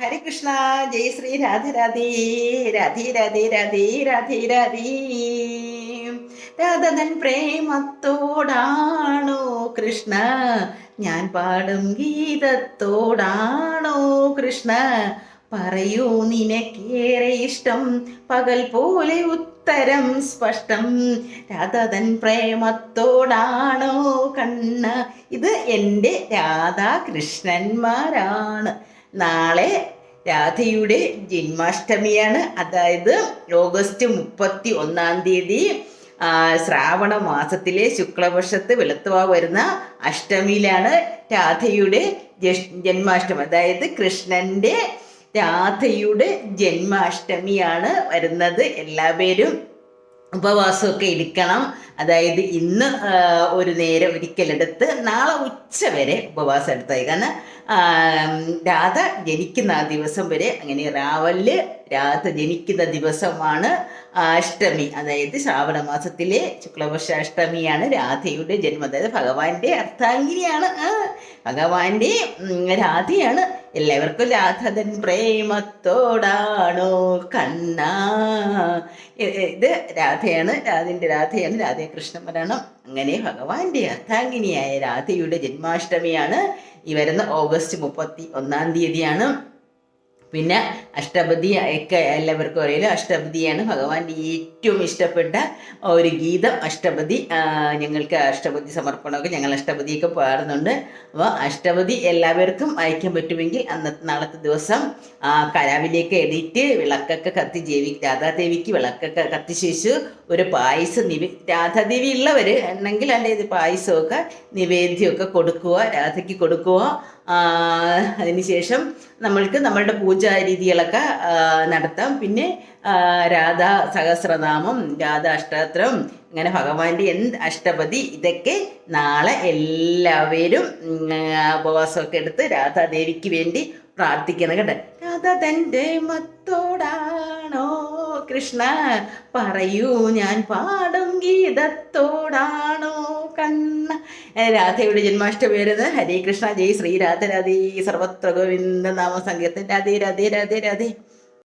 ഹരികൃഷ്ണ ജയ് ശ്രീ രാധേ രാധേ രാധേ രാധേ രാധേ രാധേ രാധേ. രാധതൻ പ്രേമത്തോടാണോ കൃഷ്ണ? ഞാൻ പാടും ഗീതത്തോടാണോ കൃഷ്ണ? പറയൂ നിനക്കേറെ ഇഷ്ടം. പകൽ പോലെ ഉത്തരം സ്പഷ്ടം. രാധതൻ പ്രേമത്തോടാണോ കണ്ണ? ഇത് എന്റെ രാധാകൃഷ്ണന്മാരാണ്. നാളെ രാധയുടെ ജന്മാഷ്ടമിയാണ്. അതായത് ഓഗസ്റ്റ് മുപ്പത്തി ഒന്നാം തീയതി ശ്രാവണ മാസത്തിലെ ശുക്ലപക്ഷത്ത് വെളുത്തുവ വരുന്ന അഷ്ടമിയിലാണ് രാധയുടെ ജന്മാഷ്ടമി. അതായത് കൃഷ്ണന്റെ രാധയുടെ ജന്മാഷ്ടമിയാണ് വരുന്നത്. എല്ലാവരും ഉപവാസമൊക്കെ ഇരിക്കണം. അതായത് ഇന്ന് ഒരു നേരം ഒരിക്കലെടുത്ത് നാളെ ഉച്ച വരെ ഉപവാസം എടുത്തായി. കാരണം രാധ ജനിക്കുന്ന ആ ദിവസം വരെ അങ്ങനെ രാവൽ രാധ ജനിക്കുന്ന ദിവസമാണ് അഷ്ടമി അതായത് ശ്രാവണ മാസത്തിലെ ശുക്ലപക്ഷ അഷ്ടമിയാണ് രാധയുടെ ജന്മം. അതായത് ഭഗവാന്റെ അർത്ഥാംഗിനിയാണ് ആ, ഭഗവാന്റെ രാധയാണ് എല്ലാവർക്കും രാധതൻ പ്രേമത്തോടാണോ കണ്ണ? ഇത് രാധയാണ് രാധന്റെ രാധയാണ് രാധേ കൃഷ്ണമരണം അങ്ങനെ ഭഗവാന്റെ അർത്ഥാംഗിനിയായ രാധയുടെ ജന്മാഷ്ടമിയാണ്. ഈ വരുന്ന ഓഗസ്റ്റ് മുപ്പത്തി ഒന്നാം തീയതിയാണ്. പിന്നെ അഷ്ടപതി ഒക്കെ എല്ലാവർക്കും അറിയാലോ. അഷ്ടപതിയാണ് ഭഗവാന്റെ ഏറ്റവും ഇഷ്ടപ്പെട്ട ഒരു ഗീതം. അഷ്ടപതി ഞങ്ങൾക്ക് അഷ്ടപതി സമർപ്പണമൊക്കെ ഞങ്ങൾ അഷ്ടപതിയൊക്കെ പാടുന്നുണ്ട്. അപ്പോൾ അഷ്ടപതി എല്ലാവർക്കും അയക്കാൻ പറ്റുമെങ്കിൽ അന്നത്തെ നാളത്തെ ദിവസം കരാവിലേക്ക് എണീറ്റ് വിളക്കൊക്കെ കത്തി ജീവി രാധാദേവിക്ക് വിളക്കൊക്കെ കത്തിശേഷു ഒരു പായസം നിവേ രാധാദേവി ഉള്ളവർ ഉണ്ടെങ്കിൽ അല്ലെങ്കിൽ പായസമൊക്കെ നിവേദ്യമൊക്കെ കൊടുക്കുക രാധയ്ക്ക് കൊടുക്കുക. അതിനുശേഷം നമ്മൾക്ക് നമ്മളുടെ പൂജാരീതികളൊക്കെ നടത്താം. പിന്നെ രാധാ സഹസ്രനാമം രാധാ അഷ്ടാത്രം അങ്ങനെ ഭഗവാന്റെ എന്ത് അഷ്ടപതി ഇതൊക്കെ നാളെ എല്ലാവരും ഉപവാസമൊക്കെ എടുത്ത് രാധാദേവിക്ക് വേണ്ടി പ്രാർത്ഥിക്കണം കേട്ടോ. രാധ തന്റെ മത്തോടാണോ കൃഷ്ണ? പറയൂ ഞാൻ പാടും ഗീതത്തോടാണോ? രാധയുടെ ജന്മാഷ്ടമി വരുന്നത്. ഹരേ കൃഷ്ണ ജയ് ശ്രീ രാധ സർവത്ര ഗോവിന്ദ നാമ സങ്കീർത്തൻ രാധേ രാധേ രാധേ രാധേ.